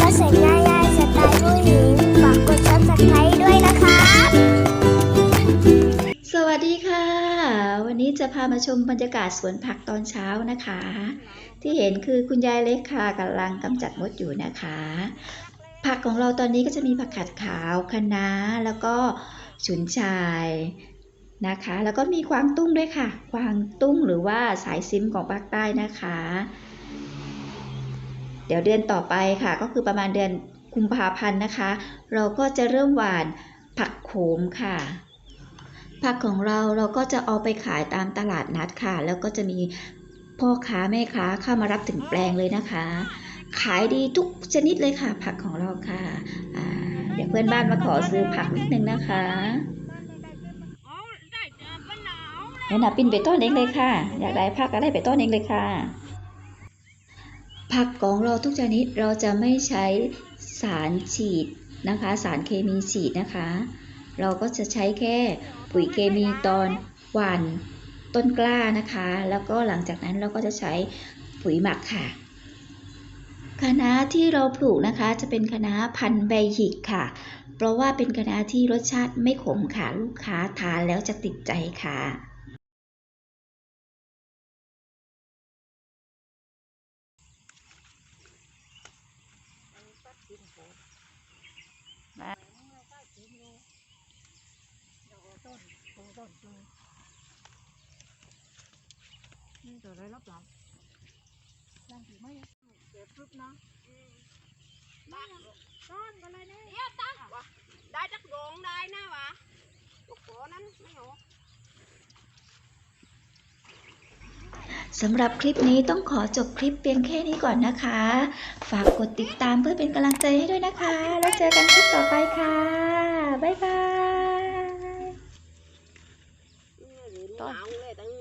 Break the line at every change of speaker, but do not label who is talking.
ก็เสร็จง่ายๆสไตล์ผู้หญิงฝากกด subscribe ด้วยนะคะ
สวัสดีค่ะ วันนี้จะพามาชมบรรยากาศสวนผักตอนเช้านะคะ ที่เห็นคือคุณยายเล็กค่ะกำลังกำจัดมดอยู่นะคะ ผักของเราตอนนี้ก็จะมีผักกาดขาวคะน้าแล้วก็ฉุนชายนะคะ แล้วก็มีกวางตุ้งด้วยค่ะ กวางตุ้งหรือว่าสายซิมของภาคใต้นะคะ เดี๋ยวเดือนต่อไปค่ะ ก็คือประมาณเดือนกุมภาพันธ์นะคะ เราก็จะเริ่มหว่านผักโขมค่ะ ผักของเราเราก็จะเอาไปขายตามตลาดนัดค่ะ แล้วก็จะมีพ่อค้าแม่ค้าเข้ามารับถึงแปลงเลยนะคะ ขายดีทุกชนิดเลยค่ะ ผักของเราค่ะเดี๋ยวเพื่อนบ้านมาขอซื้อผักนิดนึงนะคะเดี๋ยนาปินไปต้นเองเลยค่ะ อยากได้ผักอะไรไปต้นเองเลยค่ะ ผักของเราทุกชนิดเราจะไม่ใช้สารฉีดนะคะ สารเคมีฉีดนะคะ เราก็จะใช้แค่ปุ๋ยเคมีตอนหว่านต้นกล้านะคะ แล้วก็หลังจากนั้นเราก็จะใช้ปุ๋ยหมักค่ะคณะที่เราปลูกนะคะจะเป็นคณะพันธุ์ใบหิกค่ะ เพราะว่าเป็นคณะที่รสชาติไม่ขมค่ะ ลูกค้าทานแล้วจะติดใจค่ะ
นี่ตัวอะไรรับหลังนั่งถือไม่เก็บปุ๊บนะต้อ
สำหรับคลิปนี้ต้องขอจบคลิปเพียงแค่นี้ก่อนนะคะ ฝากกดติดตามเพื่อเป็นกำลังใจให้ด้วยนะคะ แล้วเจอกันคลิปต่อไปค่ะ บ๊ายบาย
ต้นเอาเลยตั้
ง
เ